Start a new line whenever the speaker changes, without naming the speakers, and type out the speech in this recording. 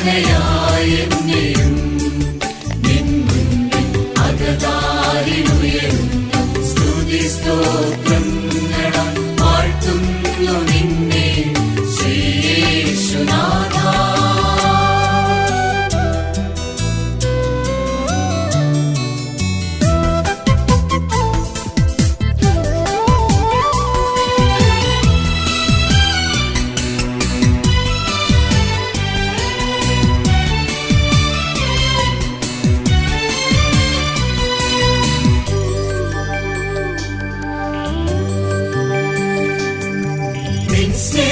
പ്രാർത്ഥനയായി Stay